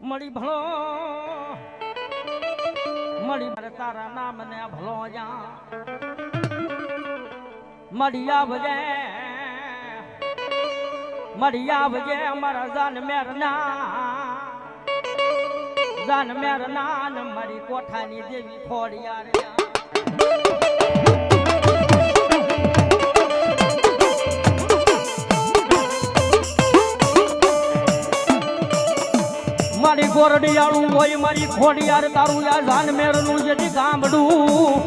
મળી ભણો મળી મારે તારા નામ ને ભલો જા મળી આવજે. મળી આવજે મારા જાન મેર ના. જાન મેર ના ને મારી કોઠાની દેવી ખોડિયા મારી ગોરડિયાળું હોય મારી ખોડિયાર, તારું આ જાન મેરનું જેથી ગામડું.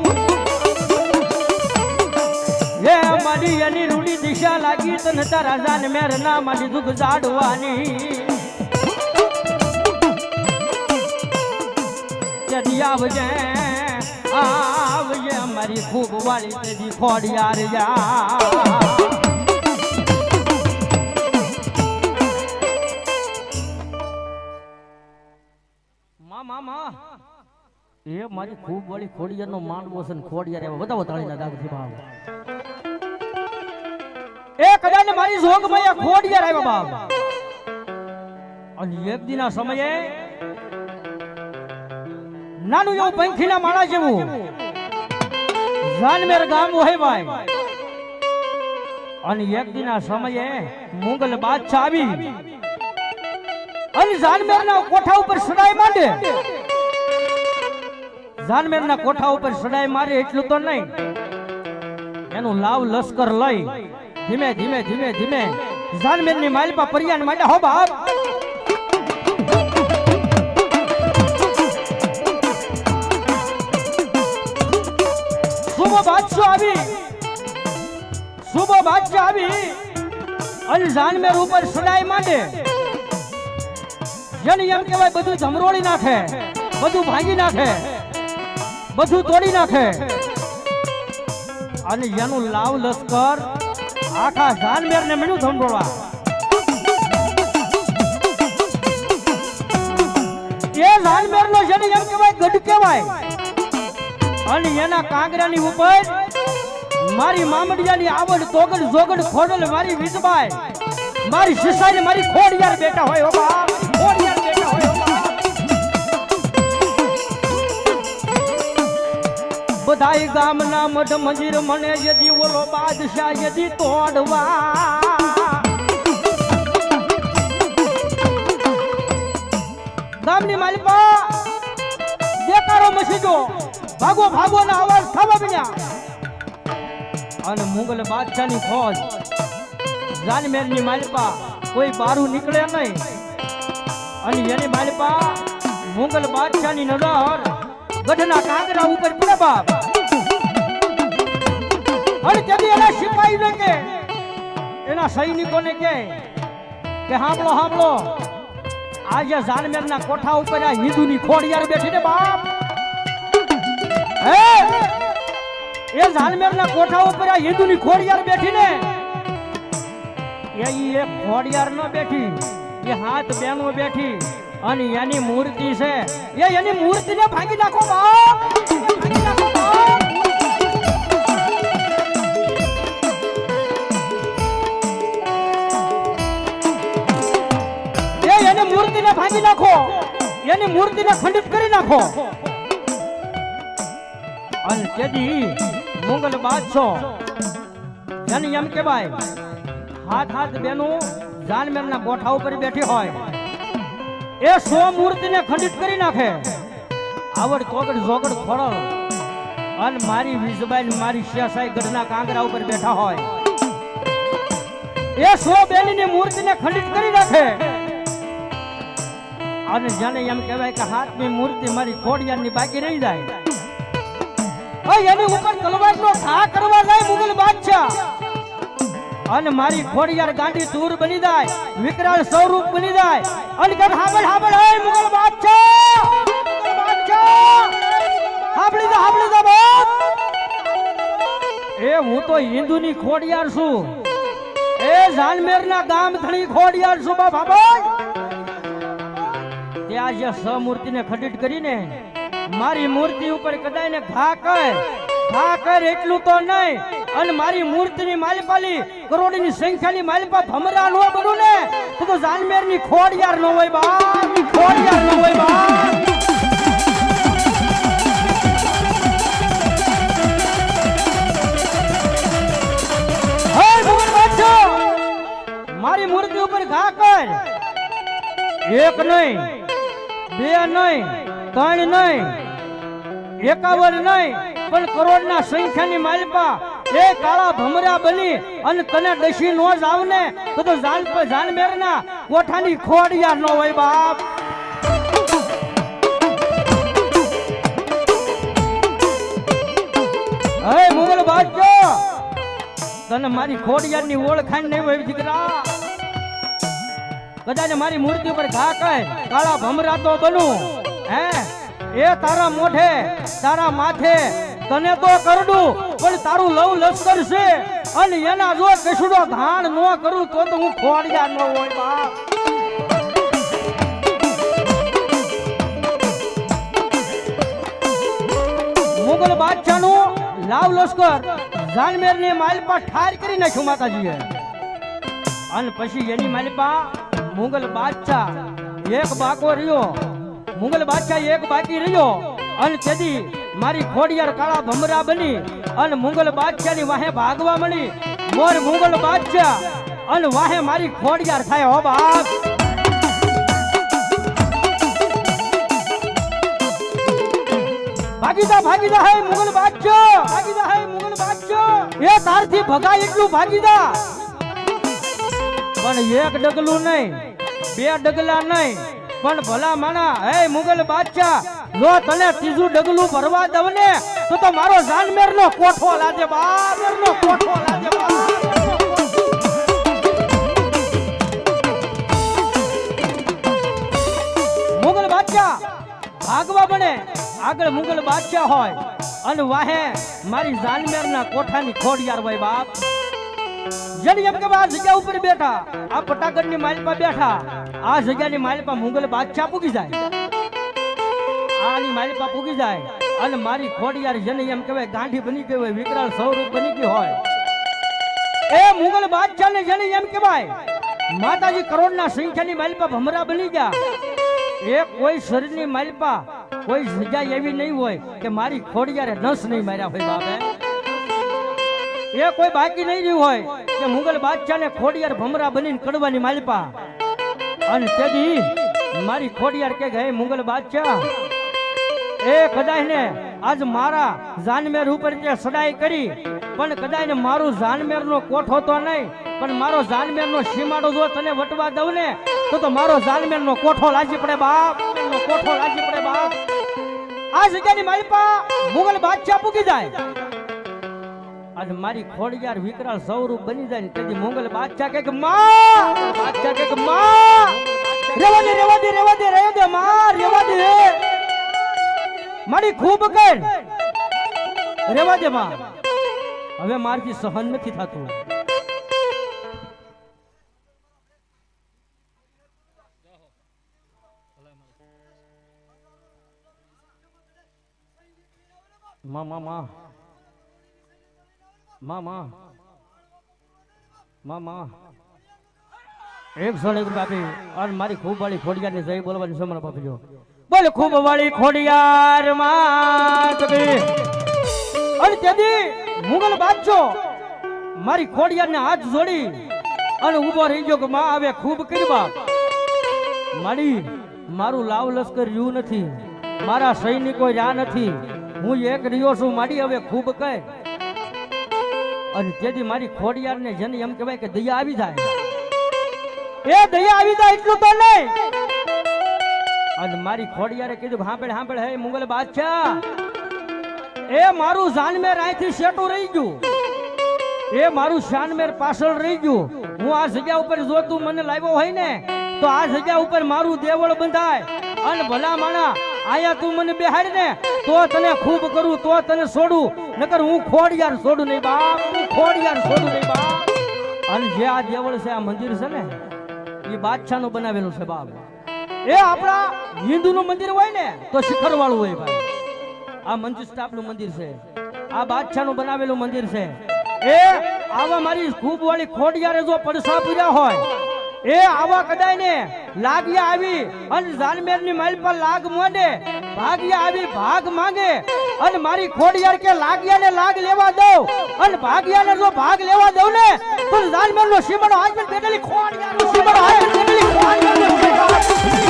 હે મારી એની રૂડી દિશા લાગી તને તારા જાન મેર ના મારી દુઃખ જાડવાની. તેથી આવજે આવજે મારી ખૂબ વાળી તેથી ખોડિયાર જા માં માં માં એ મારી ખૂબ વાળી ખોડિયાર નો માંડવો છે ખોડિયાર એવા બતાવો તાળી ના થી ભાવ. એ કદાચ મારી જોગમાં ખોડિયાર આવ્યો બાપ. અને એક દિના સમયે નાનું એવું પંખીના માળા જેવું જાનમેર ગામ હોય ભાઈ અને એક દિના સમયે મુગલ બાદશાહ આવી. અને જાનમેરના કોઠા ઉપર સડાઈ માંડે. જાનમેરના કોઠા ઉપર સડાઈ મારે એટલું તો નહીં. એનું લાવ લશ્કર લઈ. ધીમે ધીમે ધીમે ધીમે. જાનમેરની માલપા પરિયાન માંડે. હો બાપ. બાદશાહ આવી. શુભ બાદશાહ આવી. અને જાનમેર ઉપર સડાઈ માંડે. જેને એમ કહેવાય બધું જમરોળી નાખે, બધું ભાંગી નાખે, બધું તોડી નાખે. અને એનું લાવ લશ્કર આખા જાનમેર ને મળ્યું ધમરોળવા એ જાનમેર નો જેને એમ કહેવાય ગઢ કહેવાય. અને એના કાંગરાની ઉપર મારી મામડિયાની આવડ તોગડ જોગડ ખોડલ મારી વિધબાઈ મારી સિસાઈ મારી ખોડિયાર બેટા હોય બાપ ખોડિયાર. બધાય ગામના મઠ મંદિર મને યદી ઓલો બાદશાહ યદી તોડવા. ગામની માલિકા, દેકારો મસીજો, ભાગો ભાગો ના અવાજ થવા બન્યા અને મુગલ બાદશાહની ફોજ, જાનમેરની માલિકા, કોઈ બારું નીકળે નહીં. અને એની માલિકા મુગલ બાદશાહની નજર ગઢના કાંકરા ઉપર પડે બાપ અને તેથી એના સિપાહીને કે એના સૈનિકોને કે કે હાંભળો હાંભળો. આજે જાનમેરના કોઠા ઉપર આ હિન્દુની ખોડિયાર બેઠી ને બાપ. હે? એ જાનમેરના કોઠા ઉપર આ હિન્દુની ખોડિયાર બેઠી ને એ એક ખોડિયાર ન બેઠી, એ હાથ બેનો બેઠી, અને એની મૂર્તિ છે. એ એની મૂર્તિને ભાંગી નાખો ભાંગી એની મૂર્તિને ભાંગી નાખો. એની મૂર્તિને ખંડિત કરી નાખો. અને તેથી મુગલ બાદશાહ એમ કહેવાય હાથ હાથ બેનું જાનમેરના ગોઠા ઉપર બેઠી હોય. એ સો મૂર્તિને ખંડિત કરી નાખે. આવડ કોગડ જોગડ ખોડલ અને મારી વિજબાઈ મારી શેસાઈ ગઢના કાંગરા ઉપર બેઠા હોય. એ સો બેનીની મૂર્તિને ખંડિત કરી નાખે. અને જેને એમ કહેવાય કે હાથની મૂર્તિ મારી ખોડિયારની બાકી રહી જાય. એની ઉપર તલવાર નો ઘા કરવા જાય મુગલ બાદશાહ. અને મારી ખોડિયાર ગાંડી દૂર બની જાય, વિકરાળ સ્વરૂપ બની જાય. અને કે હાબળ હાબળ હે મુગલ બાદશાહ! હાબળી જા હાબળી જા બાપ એ હું તો હિન્દુની ખોડિયાર છું. એ જાનમેરના ગામ ધણી ખોડિયાર છું, બાપ હાબળ! ત્યાં જે સમૂર્તિને ખંડિત કરીને મારી મૂર્તિ ઉપર કદાય ને ઘા કર. ઘા કર એટલું તો નહીં અને મારી મૂર્તિની માલિપાલી, કરોડની સંખ્યાની માલિપા ભમરા નો બનો ને તો તો જાનમેરની ખોડિયાર નો હોય બા. ખોડ યાર નો હોય બા. મારી મૂર્તિ ઉપર ઘા કર. એક નહીં, બે નહીં, ત્રણ નહીં, એકાવન નહીં, પણ કરોડના સંખ્યાની માલિપા એ કાળા ભમરા બની અને તને દશી નો જ આવને, તો તો જાન જાનમેરના કોઠાની ખોડિયા નો હોય બાપ. હે મુગલ બાજો તને મારી ખોડિયારની ઓળખાણ નહીં હોય દીકરા. કદાચ મારી મૂર્તિ ઉપર ઘા કહે કાળા ભમરા તો બનું. હે, એ તારા મોઢે, તારા માથે તને તો કરડું. પણ તારું લવ લશ્કર છે. અને એના જો કશુડો ધાણ ન કરું તો તો હું ખોડિયા ન હોય, બાપ. મુગલ બાદશાહનું લાવ લશ્કર જાનમેરની માલપા ઠાર કરી નાખ્યું માતાજીએ. અને પછી એની માલિપા મુગલ બાદશાહ એક બાકો રહ્યો. મુગલ બાદશાહ એક બાકી રહ્યો. અને તેથી મારી ખોડિયાર કાળા ભમરા બની અને મુગલ બાદશાહની વાહે ભાગવા મળી. મોર મુગલ બાદશાહ અને વાહે મારી ખોડિયાર થાય હો બાપ. ભાગીદા ભાગીદા, હે મુગલ બાદશાહ, ભાગીદા, હે મુગલ બાદશાહ. એ તારથી ભગાય એટલું ભાગીદા. પણ એક ડગલું નહીં, બે ડગલા નહીં, પણ ભલા માણા, હે મુગલ બાદશાહ જો તને ત્રીજું ડગલું ભરવા દઉં ને, તો તો મારો જાનમેર નો કોઠો લાજે બામેર નો કોઠો લાજે મુગલ બાદશાહ ભાગવા બને. આગળ મુગલ બાદશાહ હોય. અને વાહે મારી જાનમેરના કોઠાની ખોડિયાર ભાઈ બાપ. જેની એમ કે આ જગ્યા ઉપર બેઠા, આ ફટાકટની માઇલ પર બેઠા, આ જગ્યાની માલપા મુગલ બાદશાહ પૂગી જાય. આની માલપા પૂગી જાય. અને મારી ખોડિયાર જેને એમ કહેવાય, ગાંઠી બની ગઈ હોય, વિકરાળ સ્વરૂપ બની ગયો હોય. એ મુગલ બાદશાહ ને જેને એમ કહેવાય, માતાજી કરોડના સંખ્યાની માલપા ભમરા બની ગયા. એ કોઈ શરીરની માલપા કોઈ સજા એવી નહીં હોય કે મારી ખોડિયારે નસ નહીં માર્યા હોય બાપે. એ કોઈ બાકી નહીં રહ્યું હોય કે મુગલ બાદશાહને ખોડિયાર ભમરા બનીને કડવાની માલપા અને તેથી મારી ખોડિયાર કે ગઈ મુગલ બાદશાહ એ કદાચ આજ મારા જાનમેર ઉપર તે સડાઈ કરી, પણ કદાચ મારું જાનમેર કોઠો તો નહીં, પણ મારો જાનમેર સીમાડો જો તને વટવા દઉં ને, તો તો મારો જાનમેર કોઠો લાજી પડે બાપ કોઠો લાજી પડે બાપ. આ જગ્યાની માલપા મુગલ બાદશાહ પૂકી જાય. આજ મારી ખોડિયાર વિકરાળ સ્વરૂપ બની જાય ને, તેથી મુગલ બાદશાહ કે, માં, બાદશાહ કે, માં, રેવા દે રેવા દે રેવા દે રેવા દે. મારી ખૂબ કઈ રેવા દે માં. હવે મારથી સહન નથી થતું. માં માં માં. એક ક્ષણ એક બાપી, અને મારી ખૂબ વાળી ખોડિયાર ની જય બોલવાની સમરણ પાપી બોલ ખૂબ વાળી ખોડિયાર માં અને તેથી મુગલ બાદશો મારી ખોડિયાર ને હાથ જોડી અને ઊભો રહી ગયો માં આવે ખૂબ કરવા મારી મારું લાવ લશ્કર રહ્યું નથી. મારા સૈનિકો રહ્યા નથી. હું એક રહ્યો છું, માડી હવે ખૂબ કહે. અને તેથી મારી ખોડિયાર ને જેને એમ કહેવાય કે દયા આવી જાય. એ દયા આવી જાય એટલું તો નહીં. અને મારી ખોડિયારે કીધું હાંભળ હાંભળ હે મુગલ બાદશાહ. એ મારું જાનમેર અહીંથી શેટું રહી ગયું. એ મારું શાનમેર પાછળ રહી ગયું. હું આ જગ્યા ઉપર જો તું મને લાવ્યો હોય ને, તો આ જગ્યા ઉપર મારું દેવળ બંધાય. અને ભલા માણા, આયા તું મને બેહાડ ને, તો તને ખૂબ કરું, તો તને છોડું નકર હું ખોડિયાર છોડું નહીં, બાપ, હું ખોડિયાર છોડું નહીં, બાપ. અને જે આ દેવળ છે, આ મંદિર છે ને, એ બાદશાહનું બનાવેલું છે, બાપ. એ આપણા હિન્દુનું મંદિર હોય ને, તો શિખર વાળું હોય ભાઈ. આ મંજુ સ્ટાફનું મંદિર છે. આ બાદશાહનું બનાવેલું મંદિર છે. એ આવા મારી ખૂબ વાળી ખોડિયારે જો પડસા પૂર્યા હોય, એ આવા કદાય ને લાગ્યા આવી અને જાનમેરની માઇલ પર લાગ મોડે, ભાગ્યા આવી ભાગ માંગે અને મારી ખોડિયાર કે લાગ્યા ને લાગ લેવા દઉં અને ભાગ્યા ને જો ભાગ લેવા દઉં ને, તો જાનમેર નો સીમણો પર બેઠેલી ખોડિયાર સીમણો પર બેઠેલી ખોડિયાર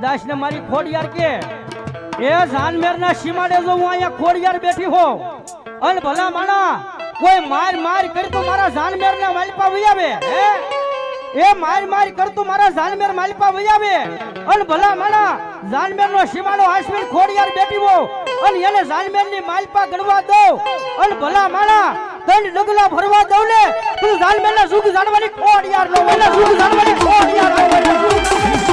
કદાચ ને મારી ખોડિયાર કે, એ જાનમેર ના સીમાડે જો હું અહીંયા ખોડિયાર બેઠી હો અન ભલા માણા, કોઈ માર માર કરી તો મારા જાનમેર ના માલપા વઈ આવે, હે? એ માર માર કરતું મારા જાનમેર માલપા વઈ આવે, અન ભલા માણા જાનમેર નો સીમાડો આશ્વિન ખોડિયાર બેઠી હો અન એને જાનમેરની માલપા ગણવા દો અન ભલા માણા, તન ડગલા ભરવા દઉં ને તું જાનમેર ના સુખ જાણવાની ખોડિયાર નો મને સુખ જાણવાની ખોડિયાર નો.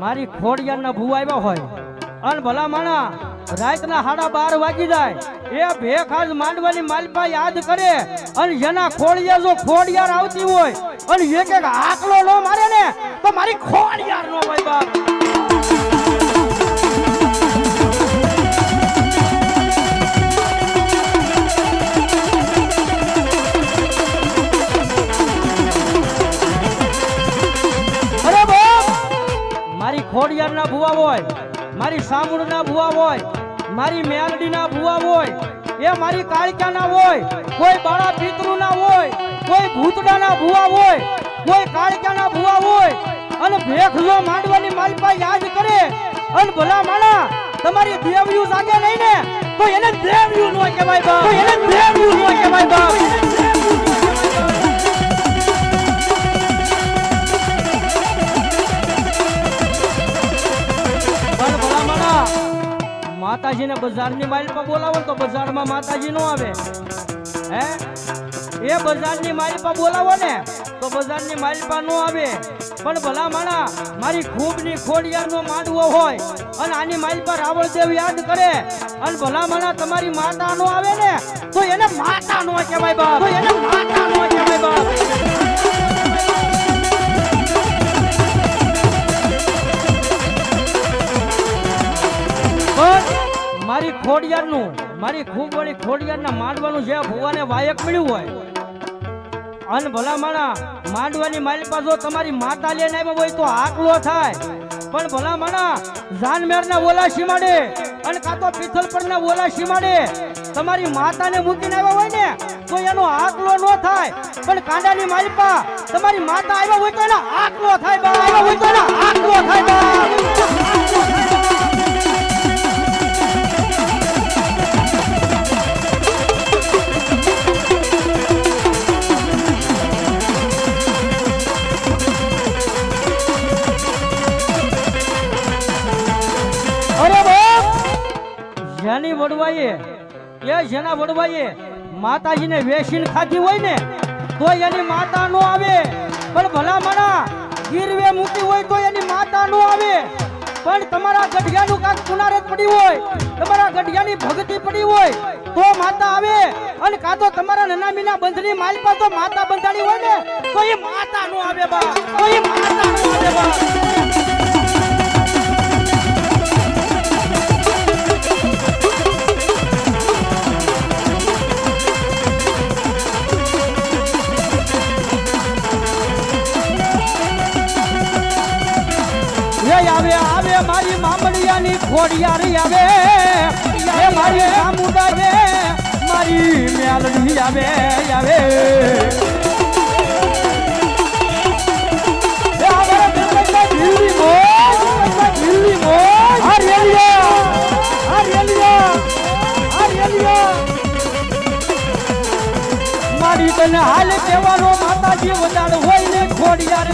મારી મારી ભૂ આવ્યો હોય. અને ભલા માણા રાતના સાડા બાર વાગી જાય. એ ભેખ આજ માંડવાની માલપા યાદ કરે. અને એના ખોડિયા જો ખોડિયાર આવતી હોય, અને એક એક આકલો ન મારે ને, તો મારી ખોડિયાર નો ભાઈ બાપ. મારી સામુડના ભુવા હોય, મારી મેલડીના ભુવા હોય, એ મારી કાળિકાના હોય, કોઈ બાળા પિતૃના હોય, કોઈ ભૂતડાના ભુવા હોય, કોઈ કાળિકાના ભુવા હોય, અને ભેખ માંડવાની માલપા યાદ કરે, અને ભલા માણા, તમારી દેવ્યું જાગે નહીં ને, તો એને દેવ્યું નો કહેવાય બાપ. તો એને દેવ્યું નો કહેવાય બાપ. માતાજીને બજારની માઇલ પર બોલાવો તો બજારમાં માતાજી નો આવે. હે? એ બજારની માઇલ પર બોલાવો ને તો બજારની માઇલમાં નો આવે. પણ ભલા માણા, મારી ખૂબની ખોડિયારનો માંડવો હોય અને આની માઇલ પર રાવણદેવ યાદ કરે અને ભલા માણા, તમારી માતા નો આવે ને તો એને માતા નો કહેવાય બાપ. એને માતા નો કહેવાય બાપ. પણ મારી ખોડિયારનું, મારી ખૂબ વળી ખોડિયારના માંડવાનું જે ભુવાને વાયક મળ્યું હોય, અન ભલા માણા, માંડવાની માલિપા જો તમારી માતા લઈને આવ્યા હોય તો આકલો થાય. પણ ભલા માણા, જાનમેરના ઓલા સીમાડે, અને કાં તો પિથલપરના ઓલા સીમાડે તમારી માતાને મૂકીને આવ્યા હોય ને, તો એનો આકલો ન થાય. પણ કાંડાની માલપા તમારી માતા આવ્યા હોય તો એનો આકલો થાય, બા, આવ્યા હોય તો એનો આકલો થાય, બા. જેની વડવાઈએ, એ જેના વડવાઈએ માતાજીને વેસીન ખાધી હોય ને, તો એની માતા નો આવે. પણ ભલા મણા ગીરવે મૂકી હોય તો એની માતા નો આવે. પણ તમારા ગઢિયાનું કાંક કુનારત પડી હોય, તમારા ગઢિયાની ભક્તિ પડી હોય, તો માતા આવે. અને કાં તો તમારા નાના મીના બંધની માલપા તો માતા બંધાણી હોય ને, તો એ માતા નો આવે બા. તો એ માતા નો આવે બા. આવે મારી મામડિયાની ખોડિયાર આવે, એ મારી સામુદાય મારી મેલડી આવે આવે. એ મારી તને હાલ કહેવાનો માતાજી વધારે હોય ને ખોડિયાર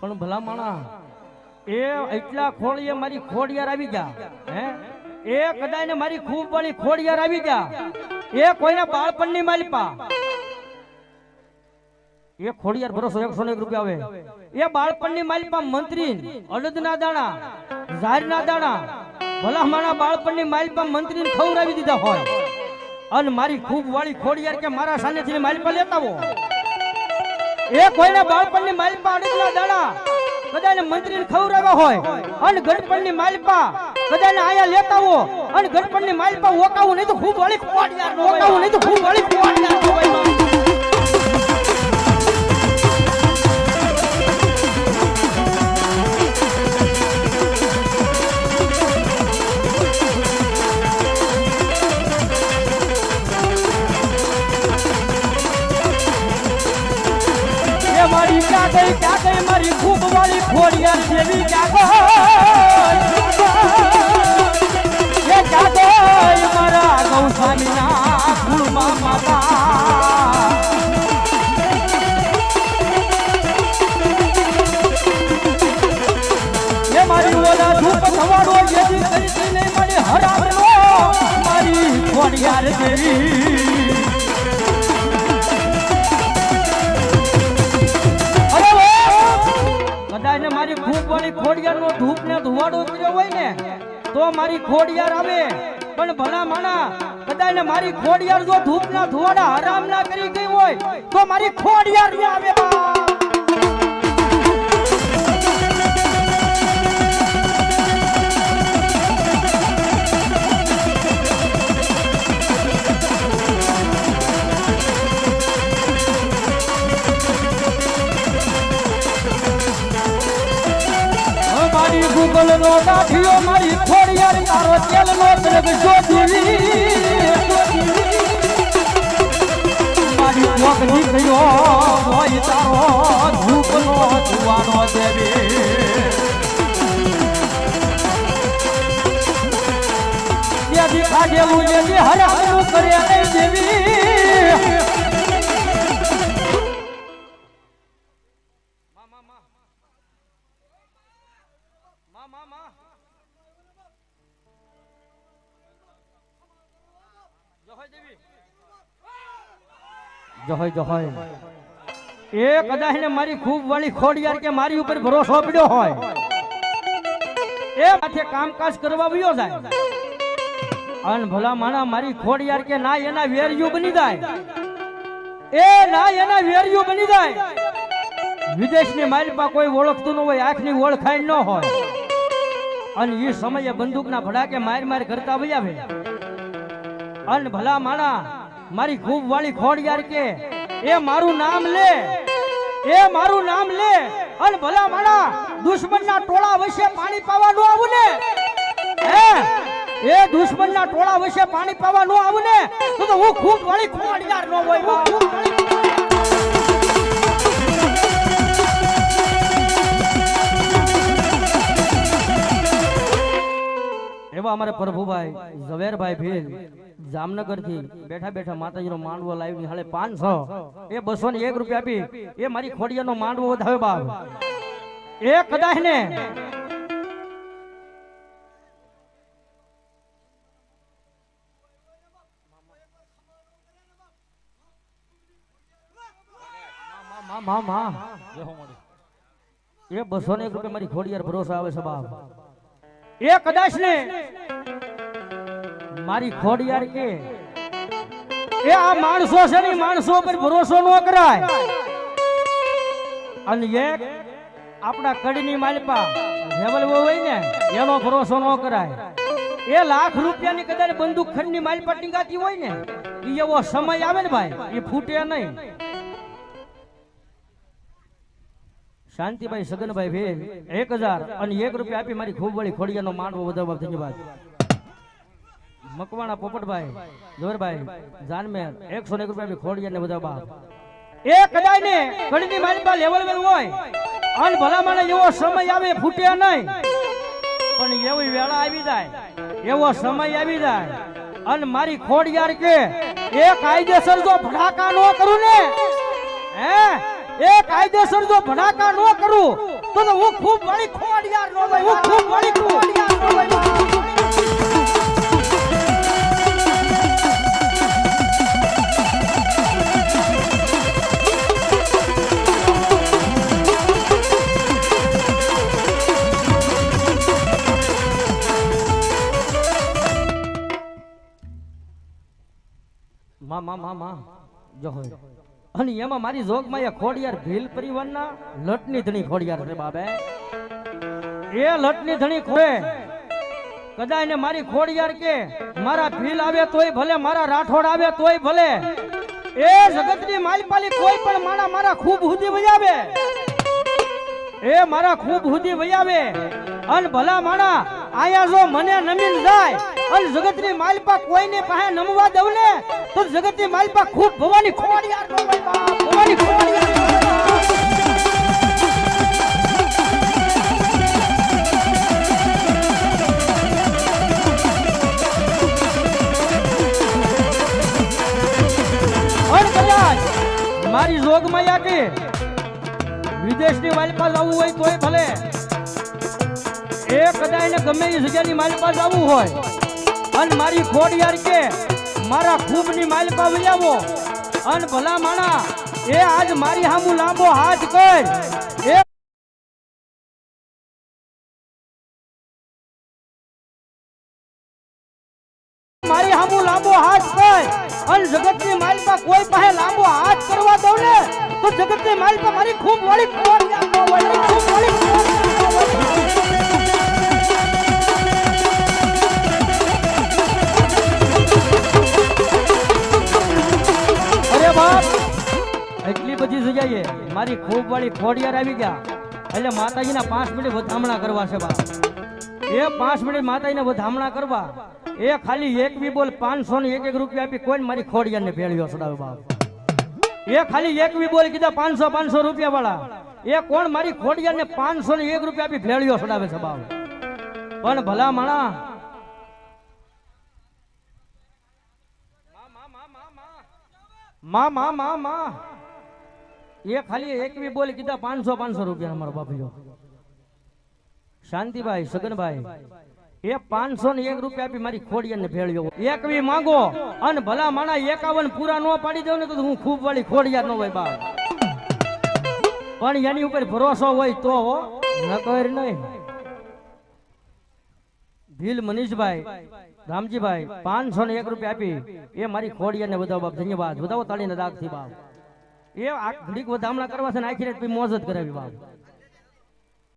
પણ ભલા માણા, એ એટલા ખોળીએ મારી ખોડિયાર આવી જા હે? એ કદાચ ને મારી ખૂબ વાળી ખોડિયાર આવી જા એ કોઈના બાળપણની માલિપા. એ ખોડિયાર ભરોસો એકસો ને એક રૂપિયા આવે. એ બાળપણની માલિપા મંત્રી, અડદના દાણા ઝારના દાણા. ભલા માણા બાળપણની માલિપા મંત્રીને ખવડાવી દીધા હોય. અને મારી ખૂબ વાળી ખોડિયાર કે મારા સાનેથી માલિપા લેતા હો એ કોઈના બાળપણની માલિપા અડકલા દાડા. કદાને મંત્રીને ખવડાવ્યા હોય અને ગણપણની માલિપા કદાને આયા લેતા હો અને ગણપણની માલિપા ઓકાવું નહીં તો ખૂબ વળી ઓકાવું નહીં તો ખૂબ વાળી ખોડિયાર નો ધૂપ ને ધુવાડો કર્યો હોય ને, તો મારી ખોડિયાર આવે પણ ભલા માણા કદાચ મારી ખોડિયાર જો ધૂપ ના ધુવાડા હરામ ના કરી ગઈ હોય, તો મારી ખોડિયાર ને આવે બા. ગૂગલ નો કાઠિયો મારી ખોડિયાર તારો તેલ નો ત્રગ જોજીવી મારી મોગ નીકળ્યો હોય તારો ધૂપ નો ધુવાનો દેવી ત્યાંથી કાઢેલું જેવી હરાનું કરે જહોય જહોય. એ કદાચ ને મારી ખૂબ વાળી ખોડિયાર કે મારી ઉપર ભરોસો પડ્યો હોય. એ માથે કામકાજ કરવા વયો જાય. અન ભલા માણા મારી ખોડિયાર કે ના એના વેરિયું બની જાય. એ ના એના વેરિયું બની જાય. વિદેશની પા કોઈ ઓળખતું ન હોય, આંખની ઓળખાણ ન હોય. અને એ સમયે બંદૂકના ભડાકે માર માર કરતા વયા અન ભલા માણા મારી ખૂબ વાળી ખોડિયાર કે, એ મારું નામ લે, એ મારું નામ લે, અન ભલા માણા દુશ્મનના ટોળા વચ્ચે પાણી પાવા ન આવું ને. હે? એ દુશ્મનના ટોળા વચ્ચે પાણી પાવા ન આવું ને? તો હું ખૂબ વાળી ખોડિયાર નો હોય. એવા અમારે પ્રભુભાઈ ઝવેરભાઈ ભીલ જામનગરથી બેઠા બેઠા માતાજીનો માંડવો લાવી હાલે પાંચસો. એ બસો ને એક રૂપિયા આપી. એ મારી ખોડિયાનો માંડવો વધાવ્યો બાપ. એ કદાચ ને. એ બસો ને એક રૂપિયા મારી ખોડિયાર ભરોસા આવે છે બાપ. એ કદાચ ને મારી ખોડિયાર કે? એ આ માણસો છે ને માણસો પર ભરોસો ન કરાય. અને એક આપણા કડીની માલપા હેવલવો હોય ને, એનો ભરોસો ન કરાય. એ લાખ રૂપિયાની કદાચ બંદૂક ખંડની માલિપા ટીંગાતી હોય ને એ એવો સમય આવે ને ભાઈ એ ફૂટે નહીં. શાંતિભાઈ, સગનભાઈ ભેલ એક હજાર અને એક રૂપિયા આપી મારી ખૂબ વળી ખોડિયાનો માંડવો વધારવા ધન્યવાદ. મકવાણા પોપટભાઈ જોરભાઈ જાનમેર, એકસો એક રૂપિયા આપી બધા બાપ. એ કદાચ ને મારી હોય, અને ભલામણ એવો સમય આવે ફૂટે નહીં. પણ એવી વેળા આવી જાય, એવો સમય આવી જાય, અને મારી ખોડિયાર કે, એ કાયદેસર જો ભડાકા નો કરું ને, હે? એ કાયદેસર જો ભડાકા ન કરું, તો હું ખૂબ વળી નો અને એમાં મારી જોગમાં એ ખોડિયાર ભીલ પરિવારના લટની ધણી ખોડિયાર બાબે. એ લટની ધણી ખોડે. કદાચ ને મારી ખોડિયાર કે મારા ભીલ આવે તોય ભલે, મારા રાઠોડ આવે તોય ભલે. એ જગતની માલપાલી કોઈ પણ માણા મારા ખૂબ હુદી વજાવે એ મારા ખૂબ હુદી વજાવે અન ભલા માણા આયા જો મને નમીન જાય, અન જગતની માલપા કોઈને પાસે નમવા દઉં ને, તો જગતની માલપા ખૂબ ભવાની ખોડિયાર નો ભવાની ખોડિયાર મારી જોગમાં કે વિદેશની માલપા જવું હોય તોય ભલે. એ કદાચ ને ગમે એ જગ્યાની માલપા આવવું હોય. અને મારી ખોડિયાર કે મારા ખૂબની માલપા વજાવો અને ભલા માણા, એ આજ મારી હામું લાંબો હાથ કર. એ મારી જગતની માલપા કોઈ પાસે લાંબો હાથ કરવા દઉં ને, તો જગતની માલિકા મારી ખૂબ નો વળી એટલી બધી જગ્યાએ મારી ખૂબ વાળી ખોડિયાર આવી ગયા. એટલે માતાજીના પાંચ મિનિટ વધામણા કરવા છે બાપ. એ પાંચ મિનિટ માતાજીને વધામણા કરવા, એ ખાલી એક બી બોલ પાંચસો ને એક એક રૂપિયા આપી કોઈ મારી ખોડિયારને ભેળ્યો સડાવ્યો બાપ. એ ખાલી એક બી બોલ કીધા પાંચસો પાંચસો રૂપિયા વાળા એ કોણ મારી ખોડિયારને પાંચસો ને એક રૂપિયા આપી ભેળ્યો સડાવે છે બાપ. પણ ભલા માણા માં માં માં માં. એ ખાલી એક બી બોલ કીધા, પાંચસો પાંચસો રૂપિયા અમારો બાપીઓ. શાંતિભાઈ, સગનભાઈ, એ પાંચસો ને એક રૂપિયા આપી મારી ખોડિયાને ભેળ્યો. એક બી માંગો અને ભલા માણા એકાવન પૂરા નો પાડી દઉં ને તો હું ખૂબ વાળી ખોડિયા નો હોય બા પણ એની ઉપર ભરોસો હોય તો હો, નકર નહીં. ભીલ મનીષભાઈ રામજીભાઈ, પાંચસો ને એક રૂપિયા આપી. એ મારી ખોડિયાને બધા બાપ, ધન્યવાદ. વધાવો તાળીને દાગથી બાપ. એ આ ઘડીક વધામણા કરવા છે ને આખી રાત મોજ કરાવી બાપ.